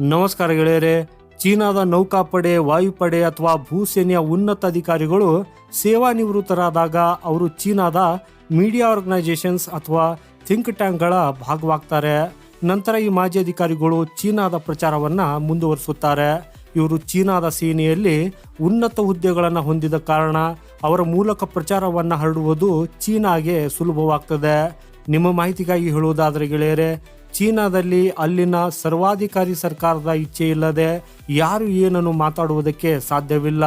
ನಮಸ್ಕಾರ ಗೆಳೆಯರೆ. ಚೀನಾದ ನೌಕಾಪಡೆ, ವಾಯುಪಡೆ ಅಥವಾ ಭೂಸೇನೆಯ ಉನ್ನತ ಅಧಿಕಾರಿಗಳು ಸೇವಾ ನಿವೃತ್ತರಾದಾಗ ಅವರು ಚೀನಾದ ಮೀಡಿಯಾ ಆರ್ಗನೈಸೇಷನ್ಸ್ ಅಥವಾ ಥಿಂಕ್ ಟ್ಯಾಂಕ್ಗಳ ಭಾಗವಾಗ್ತಾರೆ. ನಂತರ ಈ ಮಾಜಿ ಅಧಿಕಾರಿಗಳು ಚೀನಾದ ಪ್ರಚಾರವನ್ನ ಮುಂದುವರಿಸುತ್ತಾರೆ. ಇವರು ಚೀನಾದ ಸೇನೆಯಲ್ಲಿ ಉನ್ನತ ಹುದ್ದೆಗಳನ್ನು ಹೊಂದಿದ ಕಾರಣ ಅವರ ಮೂಲಕ ಪ್ರಚಾರವನ್ನ ಹರಡುವುದು ಚೀನಾಗೆ ಸುಲಭವಾಗ್ತದೆ. ನಿಮ್ಮ ಮಾಹಿತಿಗಾಗಿ ಹೇಳುವುದಾದರೆ ಗೆಳೆಯರೆ, ಚೀನಾದಲ್ಲಿ ಅಲ್ಲಿನ ಸರ್ವಾಧಿಕಾರಿ ಸರ್ಕಾರದ ಇಚ್ಛೆ ಇಲ್ಲದೆ ಯಾರು ಏನನ್ನು ಮಾತಾಡುವುದಕ್ಕೆ ಸಾಧ್ಯವಿಲ್ಲ.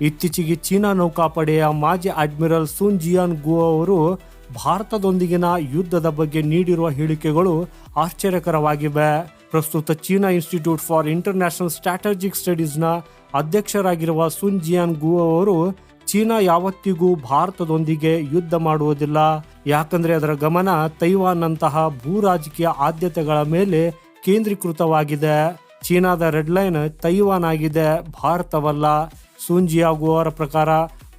ಇತ್ತೀಚೆಗೆ ಚೀನಾ ನೌಕಾಪಡೆಯ ಮಾಜಿ ಅಡ್ಮಿರಲ್ ಸುನ್ ಜಿಯಾನ್ ಗು ಅವರು ಭಾರತದೊಂದಿಗಿನ ಯುದ್ಧದ ಬಗ್ಗೆ ನೀಡಿರುವ ಹೇಳಿಕೆಗಳು ಆಶ್ಚರ್ಯಕರವಾಗಿವೆ. ಪ್ರಸ್ತುತ China institute for international strategic ಸ್ಟಡೀಸ್ನ ಅಧ್ಯಕ್ಷರಾಗಿರುವ ಸುನ್ ಜಿಯಾನ್ ಗು ಅವರು, ಚೀನಾ ಯಾವತ್ತಿಗೂ ಭಾರತದೊಂದಿಗೆ ಯುದ್ಧ ಮಾಡುವುದಿಲ್ಲ. ಯಾಕಂದ್ರೆ ಅದರ ಗಮನ ತೈವಾನ್ ಅಂತಹ ಭೂ ರಾಜಕೀಯ ಆದ್ಯತೆಗಳ ಮೇಲೆ ಕೇಂದ್ರೀಕೃತವಾಗಿದೆ. ಚೀನಾದ ರೆಡ್ ಲೈನ್ ತೈವಾನ್ ಆಗಿದೆ. ಭಾರತವಲ್ಲ. ಸೂಂಜಿಯಾಗು ಅವರ ಪ್ರಕಾರ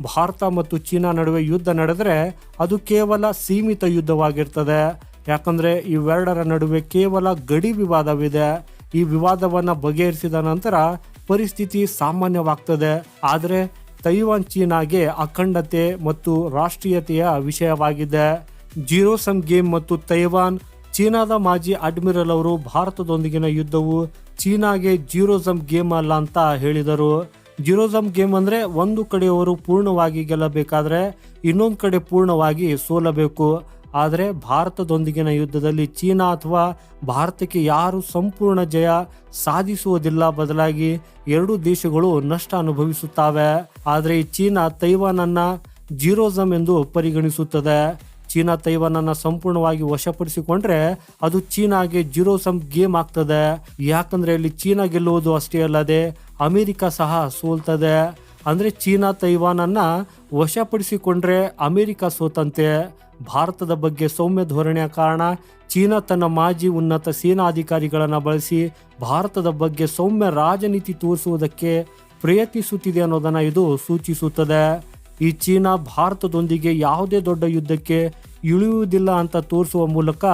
ಭಾರತ ಮತ್ತು ಚೀನಾ ನಡುವೆ ಯುದ್ಧ ನಡೆದರೆ ಅದು ಕೇವಲ ಸೀಮಿತ ಯುದ್ಧವಾಗಿರ್ತದೆ. ಯಾಕಂದ್ರೆ ಇವೆರಡರ ನಡುವೆ ಕೇವಲ ಗಡಿ ವಿವಾದವಿದೆ. ಈ ವಿವಾದವನ್ನು ಬಗೆಹರಿಸಿದ ನಂತರ ಪರಿಸ್ಥಿತಿ ಸಾಮಾನ್ಯವಾಗ್ತದೆ. ಆದರೆ ತೈವಾನ್ ಚೀನಾಗೆ ಅಖಂಡತೆ ಮತ್ತು ರಾಷ್ಟ್ರೀಯತೆಯ ವಿಷಯವಾಗಿದೆ. ಜೀರೋ ಸಮ್ ಗೇಮ್ ಮತ್ತು ತೈವಾನ್, ಚೀನಾದ ಮಾಜಿ ಅಡ್ಮಿರಲ್ ಅವರು ಭಾರತದೊಂದಿಗಿನ ಯುದ್ಧವು ಚೀನಾಗೆ ಜೀರೋಸಮ್ ಗೇಮ್ ಅಲ್ಲ ಅಂತ ಹೇಳಿದರು. ಜೀರೋಸಮ್ ಗೇಮ್ ಅಂದ್ರೆ ಒಂದು ಕಡೆಯವರು ಪೂರ್ಣವಾಗಿ ಗೆಲ್ಲಬೇಕಾದ್ರೆ ಇನ್ನೊಂದು ಕಡೆ ಪೂರ್ಣವಾಗಿ ಸೋಲಬೇಕು. ಆದರೆ ಭಾರತದೊಂದಿಗಿನ ಯುದ್ಧದಲ್ಲಿ ಚೀನಾ ಅಥವಾ ಭಾರತಕ್ಕೆ ಯಾರು ಸಂಪೂರ್ಣ ಜಯ ಸಾಧಿಸುವುದಿಲ್ಲ ಬದಲಾಗಿ ಎರಡೂ ದೇಶಗಳು ನಷ್ಟ ಅನುಭವಿಸುತ್ತವೆ. ಆದರೆ ಚೀನಾ ತೈವಾನ್ ಅನ್ನ ಜೀರೋಸಮ್ ಎಂದು ಪರಿಗಣಿಸುತ್ತದೆ. ಚೀನಾ ತೈವಾನ್ ಅನ್ನ ಸಂಪೂರ್ಣವಾಗಿ ವಶಪಡಿಸಿಕೊಂಡ್ರೆ ಅದು ಚೀನಾಗೆ ಜೀರೋಸಮ್ ಗೇಮ್ ಆಗ್ತದೆ. ಯಾಕಂದ್ರೆ ಇಲ್ಲಿ ಚೀನಾ ಗೆಲ್ಲುವುದು ಅಷ್ಟೇ ಅಲ್ಲದೆ ಅಮೆರಿಕ ಸಹ ಸೋಲ್ತದೆ. ಅಂದ್ರೆ ಚೀನಾ ತೈವಾನ್ ಅನ್ನ ವಶಪಡಿಸಿಕೊಂಡ್ರೆ ಅಮೆರಿಕ ಸೋತಂತೆ. ಭಾರತದ ಬಗ್ಗೆ ಸೌಮ್ಯ ಧೋರಣೆಯ ಕಾರಣ ಚೀನಾ ತನ್ನ ಮಾಜಿ ಉನ್ನತ ಸೇನಾ ಅಧಿಕಾರಿಗಳನ್ನು ಬಳಸಿ ಭಾರತದ ಬಗ್ಗೆ ಸೌಮ್ಯ ರಾಜನೀತಿ ತೋರಿಸುವುದಕ್ಕೆ ಪ್ರಯತ್ನಿಸುತ್ತಿದೆ ಅನ್ನೋದನ್ನ ಇದು ಸೂಚಿಸುತ್ತದೆ. ಈ ಚೀನಾ ಭಾರತದೊಂದಿಗೆ ಯಾವುದೇ ದೊಡ್ಡ ಯುದ್ಧಕ್ಕೆ ಇಳಿಯುವುದಿಲ್ಲ ಅಂತ ತೋರಿಸುವ ಮೂಲಕ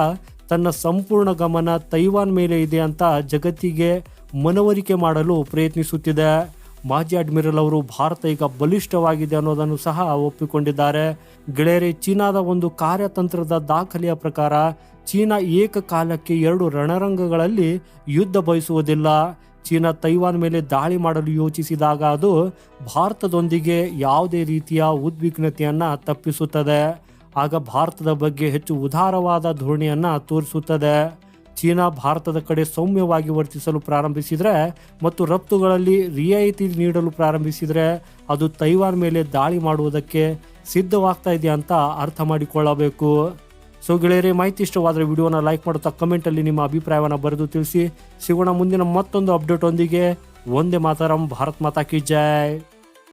ತನ್ನ ಸಂಪೂರ್ಣ ಗಮನ ತೈವಾನ್ ಮೇಲೆ ಇದೆ ಅಂತ ಜಗತ್ತಿಗೆ ಮನವರಿಕೆ ಮಾಡಲು ಪ್ರಯತ್ನಿಸುತ್ತಿದೆ. ಮಾಜಿ ಅಡ್ಮಿರಲ್ ಅವರು ಭಾರತ ಈಗ ಬಲಿಷ್ಠವಾಗಿದೆ ಅನ್ನೋದನ್ನು ಸಹ ಒಪ್ಪಿಕೊಂಡಿದ್ದಾರೆ. ಗೆಳೆಯರೆ ಚೀನಾದ ಒಂದು ಕಾರ್ಯತಂತ್ರದ ದಾಖಲೆಯ ಪ್ರಕಾರ ಚೀನಾ ಏಕಕಾಲಕ್ಕೆ ಎರಡು ರಣರಂಗಗಳಲ್ಲಿ ಯುದ್ಧ ಬಯಸುವುದಿಲ್ಲ. ಚೀನಾ ತೈವಾನ್ ಮೇಲೆ ದಾಳಿ ಮಾಡಲು ಯೋಚಿಸಿದಾಗ ಅದು ಭಾರತದೊಂದಿಗೆ ಯಾವುದೇ ರೀತಿಯ ಉದ್ವಿಗ್ನತೆಯನ್ನು ತಪ್ಪಿಸುತ್ತದೆ. ಆಗ ಭಾರತದ ಬಗ್ಗೆ ಹೆಚ್ಚು ಉದಾರವಾದ ಧೋರಣೆಯನ್ನ ತೋರಿಸುತ್ತದೆ. ಚೀನಾ ಭಾರತದ ಕಡೆ ಸೌಮ್ಯವಾಗಿ ವರ್ತಿಸಲು ಪ್ರಾರಂಭಿಸಿದರೆ ಮತ್ತು ರಫ್ತುಗಳಲ್ಲಿ ರಿಯಾಯಿತಿ ನೀಡಲು ಪ್ರಾರಂಭಿಸಿದರೆ ಅದು ತೈವಾನ್ ಮೇಲೆ ದಾಳಿ ಮಾಡುವುದಕ್ಕೆ ಸಿದ್ಧವಾಗ್ತಾ ಇದೆಯಾ ಅಂತ ಅರ್ಥ ಮಾಡಿಕೊಳ್ಳಬೇಕು. ಸೊ ಗೆಳೆಯರೇ ಮಾಹಿತಿ ಇಷ್ಟವಾದರೆ ವಿಡಿಯೋನ ಲೈಕ್ ಮಾಡುತ್ತಾ ಕಮೆಂಟಲ್ಲಿ ನಿಮ್ಮ ಅಭಿಪ್ರಾಯವನ್ನು ಬರೆದು ತಿಳಿಸಿ. ಸಿಗೋಣ ಮುಂದಿನ ಮತ್ತೊಂದು ಅಪ್ಡೇಟ್ ಒಂದಿಗೆ ಒಂದೇ ಮಾತಾರಂ, ಭಾರತ್ ಮಾತಾ ಕಿ ಜೈ.